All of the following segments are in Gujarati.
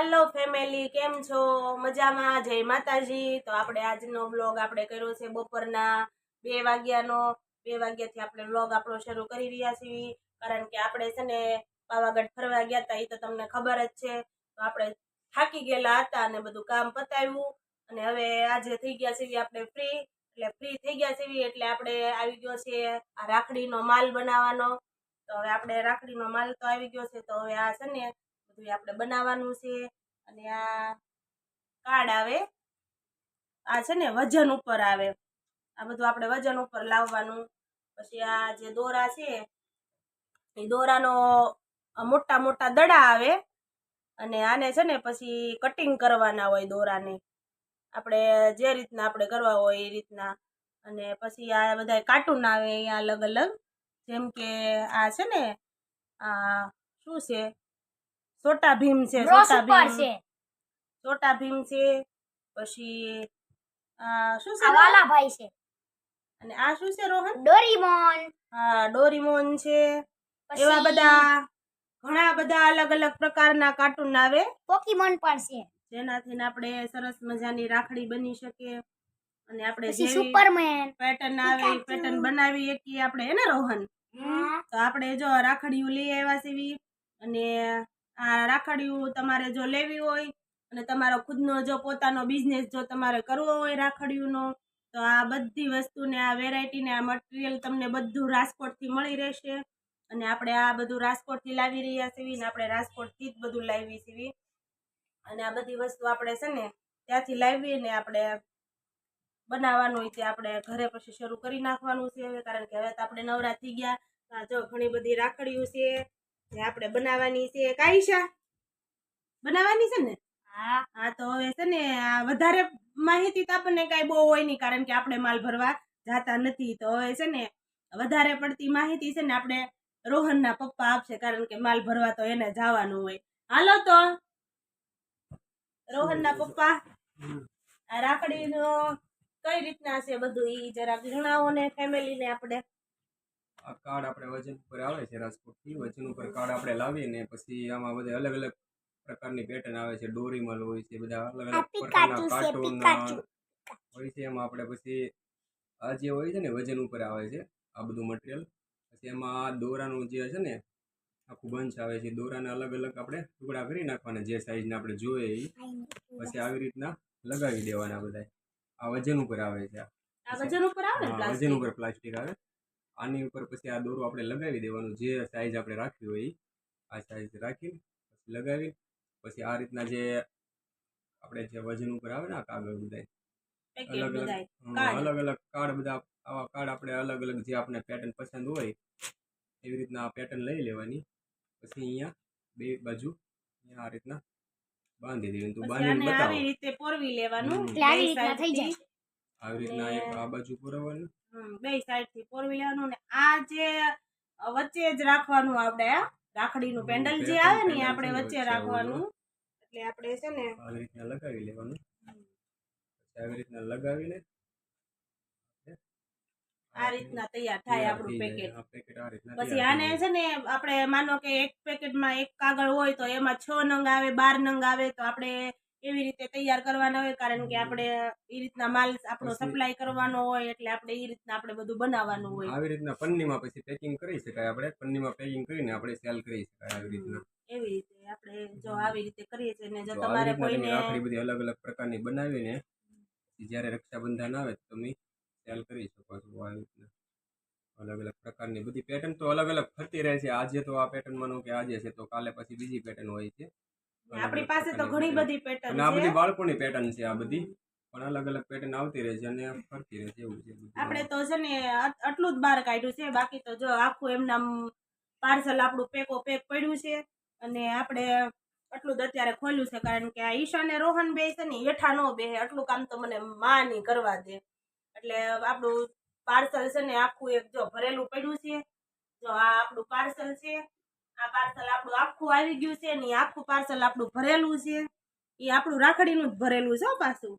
હાલો ફેમિલી કેમ છો? મજામાં? જય માતાજી. તો આપણે આજનો બ્લોગ આપણે કર્યો છે બપોરના બે વાગ્યાનો. બે વાગ્યાથી આપણે બ્લોગ આપણો શરૂ કરી રહ્યા છીએ. કારણ કે આપણે છે ને પાવાગઢ ફરવા ગયા હતા, એ તો તમને ખબર જ છે. તો આપણે થાકી ગયેલા હતા અને બધું કામ પતાવ્યું. અને હવે આજે થઈ ગયા છીએ આપણે ફ્રી એટલે ફ્રી થઈ ગયા છીએ એટલે આપણે આવી ગયો છે આ રાખડીનો માલ બનાવવાનો. તો હવે આપણે રાખડીનો માલ તો આવી ગયો છે. તો હવે આ છે ને બધું આપણે બનાવવાનું છે. અને આ કાર્ડ આવે, આ છે ને વજન ઉપર આવે. આ બધું આપણે વજન ઉપર લાવવાનું. પછી આ જે દોરા છે, એ દોરાનો મોટા મોટા દડા આવે. અને આને છે ને પછી કટિંગ કરવાના હોય દોરાને. આપણે જે રીતના આપણે કરવા હોય એ રીતના. અને પછી આ બધા કાર્ટૂન આવે અહીંયા અલગ અલગ. જેમ કે આ છે ને, આ શું છે? છોટા ભીમ છે છોટા ભીમ છે. છોટા ભીમ છે પછી શું છે વાલાભાઈ છે. અને આ શું છે રોહન? ડોરીમોન. હા ડોરીમોન છે. એવા બધા ઘણા બધા અલગ અલગ પ્રકારના કાર્ટૂન આવે. પોકીમોન પણ છે. જેનાથી ને આપણે સરસ મજાની રાખડી બની શકે. અને આપણે સુપરમેન. પેટર્ન આવે પેટર્ન બનાવી શકીએ આપણે હે ને રોહન? તો આપણે જો રાખડીયું લઈ આવ્યા સીવી અને આ રાખડિયું તમારે જો લેવી હોય અને તમારો ખુદનો જો પોતાનો બિઝનેસ જો તમારે કરવો હોય રાખડીયુંનો, તો આ બધી વસ્તુને, આ વેરાયટીને આ મટીરિયલ તમને બધું રાજકોટથી મળી રહેશે. અને આપણે આ બધું રાજકોટથી લાવી રહ્યા છીએ ને આપણે રાજકોટથી જ બધું લાવી છીએ અને આ બધી વસ્તુ આપણે છે ને, ત્યાંથી લાવીએ ને આપણે બનાવવાનું હોય તે આપણે ઘરે પછી શરૂ કરી નાખવાનું છે. કારણ કે હવે તો આપણે નવરા થઈ ગયા. જો ઘણી બધી રાખડીઓ છે. આપણે બનાવવાની છે કાઈશા બનાવવાની છે ને? હા. હા તો હવે છે ને આ વધારે માહિતી તો આપણને કાંઈ બહુ હોય નહીં કારણ કે આપણે માલ ભરવા જાતા નથી. તો હવે છે ને વધારે પડતી માહિતી છે ને આપણે રોહનના પપ્પા આપશે કારણ કે માલ ભરવા તો એને જવાનું હોય. હાલો તો. રોહનના પપ્પા. આ રાખડીનો કઈ રીતના છે બધું ઈ? જરાક જણાવો ને ફેમિલીને આપણે આ કાર્ડ આપણે વજન ઉપર આવે છે રાજકોટથી. વજન ઉપર કાર્ડ આપણે લાવીને પછી આમાં બધા અલગ અલગ પ્રકારની પેટર્ન આવે છે. ડોરીમલ હોય છે બધા અલગ અલગ પ્રકારના કાર્ટૂન હોય છે. એમાં આપણે પછી આ જે હોય છે ને વજન ઉપર આવે છે આ બધું મટીરિયલ પછી એમાં આ દોરાનું જે છે ને આખું બંચ આવે છે. દોરાને અલગ અલગ આપણે ટુકડા કરી નાખવાના જે સાઈઝને આપણે જોઈએ એ પછી આવી રીતના લગાવી દેવાના બધા આ વજન ઉપર આવે છે વજન ઉપર આવે વજન ઉપર પ્લાસ્ટિક આવે. આની ઉપર પછી આ દોરો આપણે લગાવી દેવાનું જે સાઈઝ આપણે રાખવી હોય આ સાઈઝ રાખી પછી લગાવી પછી આ રીતના જે આપણે જે વજન ઉપર આવે ને આ કાગળ બધા અલગ અલગ. અલગ અલગ કાર્ડ બધા આવા કાર્ડ આપણે અલગ અલગ જે આપણે પેટર્ન પસંદ હોય એવી રીતના આ પેટર્ન લઈ લેવાની. પછી અહીંયા બે બાજુ અહીંયા આ રીતના બાંધી દેવી તું બાંધીને આને આવી રીતે પોરવી લેવાનું આવી રીતના એક આ બાજુ પોરવાનું બે સાઈડથી પોરવી લેવાનું ને આ જે વચ્ચે જ રાખવાનું આપણે આ રાખડીનું પેન્ડલ જે આવે ને આપણે વચ્ચે રાખવાનું. એટલે આપણે છે ને આવી રીતના લગાવી લેવાનું. આવી રીતના લગાવીને આ રીતના તૈયાર થાય આપણું પેકેટ પછી આને છે ને આપણે માનો કે એક પેકેટમાં એક કાગળ હોય તો એમાં છ નંગ આવે બાર નંગ આવે તો આપણે એવી રીતે તૈયાર કરવાના હોય કારણ કે આપણે એ રીતના માલ આપણો સપ્લાય કરવાનો હોય એટલે આપણે એ રીતના આપણે બધું બનાવવાનું હોય. આવી રીતના પન્નીમાં પછી પેકિંગ કરી શકાય આપણે. પન્નીમાં પેકિંગ કરીને આપણે સેલ કરી શકાય આવી રીતના. એવી રીતે આપણે જો આવી રીતે કરીએ છીએ ને જો તમારે કોઈને રાખડી બધી અલગ અલગ પ્રકારની બનાવીને જ્યારે રક્ષાબંધન આવે તો તમે સેલ કરી શકો છો આવી રીતના. અલગ અલગ પ્રકારની બધી પેટર્ન તો અલગ અલગ ફરતી રહે છે. આજે તો આ પેટર્ન માનો કે આજે છે તો કાલે પછી બીજી પેટર્ન હોય છે. આપણી પાસે તો ઘણી બધી પેટર્ન છે આ બધી બાળકોની પેટર્ન છે આ બધી. પણ અલગ અલગ પેટર્ન આવતી રહે છે અને ફરતી રહે છે એવું છે આપણે તો છે ને આટલું જ બહાર કાઢ્યું છે. બાકી તો જો આખું એમના પાર્સલ આપણું પેકો પેક પડ્યું છે અને આપણે આટલું જ અત્યારે ખોલ્યું છે કારણ કે આ ઈશા ને રોહન બે છે ને હેઠા નો બે આટલું કામ તો મને માં ની કરવા દે. એટલે આપણું પાર્સલ છે ને આખું એક જો ભરેલું પડ્યું છે. જો આ આપણું પાર્સલ છે આ પાર્સલ આપણું આખું આવી ગયું છે ને આખું પાર્સલ આપણું ભરેલું છે. એ આપણું રાખડીનું ભરેલું છે પાછું.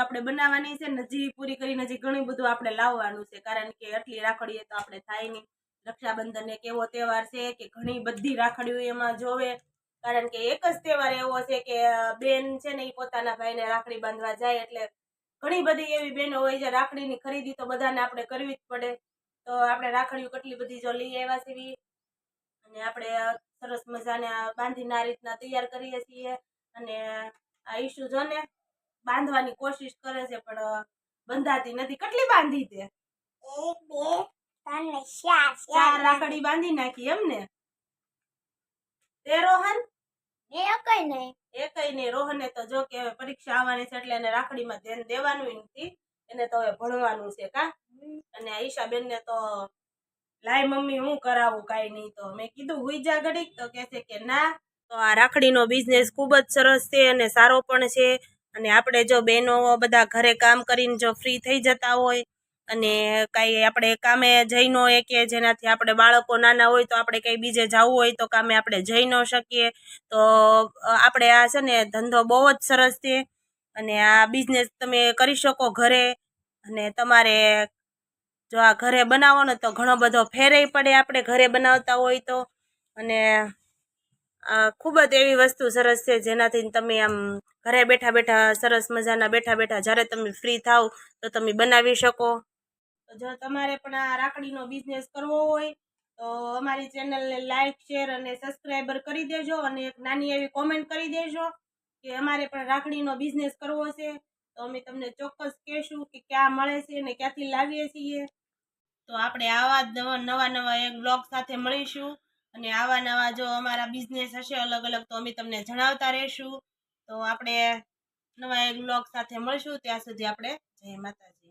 આપણે બનાવવાની છે હજી પૂરી કરીને હજી ઘણું બધું આપણે લાવવાનું છે. કારણ કે આટલી રાખડીએ તો આપણે થાય નહીં. રક્ષાબંધન એક એવો તહેવાર છે કે ઘણી બધી રાખડીઓ એમાં જોવે. કારણ કે એક જ તહેવાર એવો છે કે બેન છે ને એ પોતાના ભાઈને રાખડી બાંધવા જાય એટલે ઘણી બધી એવી બહેનો હોય છે, રાખડીની ખરીદી તો બધાને આપણે કરવી જ પડે. તો આપણે રાખડીઓ કેટલી બધી જો લઈ આવ્યા છીએ અને આપણે સરસ મજાને બાંધીને આ રીતના તૈયાર કરીએ છીએ. અને આ ઈશુ જો ને બાંધવાની કોશિશ કરે છે પણ બંધાતી નથી. કેટલી બાંધી તે? એક બે ત્રણ ને ચાર ચાર રાખડી બાંધી નાખી એમ ને? તે રોહન? એ કઈ નહીં એકય નહીં રોહને તો જો કે પરીક્ષા આવવાની છે એટલે એને રાખડીમાં ધ્યાન દેવાનું નથી. એને તો હવે ભણવાનું છે કા? અને આ ઈશાબેન ને તો લાય મમ્મી, હું કરાવું કાંઈ નહીં તો. મેં કીધું, હુઈ જા ઘડીક. તો કહે છે કે ના, તો આ રાખડીનો બિઝનેસ ખૂબ જ સરસ છે અને સારો પણ છે. અને આપણે જો બહેનો બધા ઘરે કામ કરીને જો ફ્રી થઈ જતા હોય અને કાંઈ આપણે કામે જઈ ન કે જેનાથી આપણે બાળકો નાના હોય તો આપણે કંઈ બીજે જવું હોય તો કામે આપણે જઈ ન શકીએ. તો આપણે આ છે ને ધંધો બહુ જ સરસ છે. અને આ બિઝનેસ તમે કરી શકો ઘરે. અને તમારે જો આ ઘરે બનાવો ને તો ઘણો બધો ફેરેય પડે આપણે ઘરે બનાવતા હોય તો. અને આ ખૂબ જ એવી વસ્તુ સરસ છે જેનાથી તમે આમ ઘરે બેઠા બેઠા સરસ મજાના બેઠા બેઠા જ્યારે તમે ફ્રી થાવ તો તમે બનાવી શકો. જો તમારે પણ આ રાખડીનો બિઝનેસ કરવો હોય તો અમારી ચેનલને લાઈક શેર અને સબસ્ક્રાઈબર કરી દેજો અને એક નાની એવી કોમેન્ટ કરી દેજો કે અમારે પણ રાખડીનો બિઝનેસ કરવો છે. તો અમે તમને ચોક્કસ કહેશું કે ક્યાં મળે છે અને ક્યાંથી લાવીએ છીએ. તો આપણે આવા નવા નવા એક બ્લોગ સાથે મળીશું. અને આવા નવા જો અમારા બિઝનેસ હશે અલગ અલગ, તો અમે તમને જણાવતા રહીશું. તો આપણે નવા એક બ્લોગ સાથે મળીશું. ત્યાં સુધી આપણે જય માતાજી.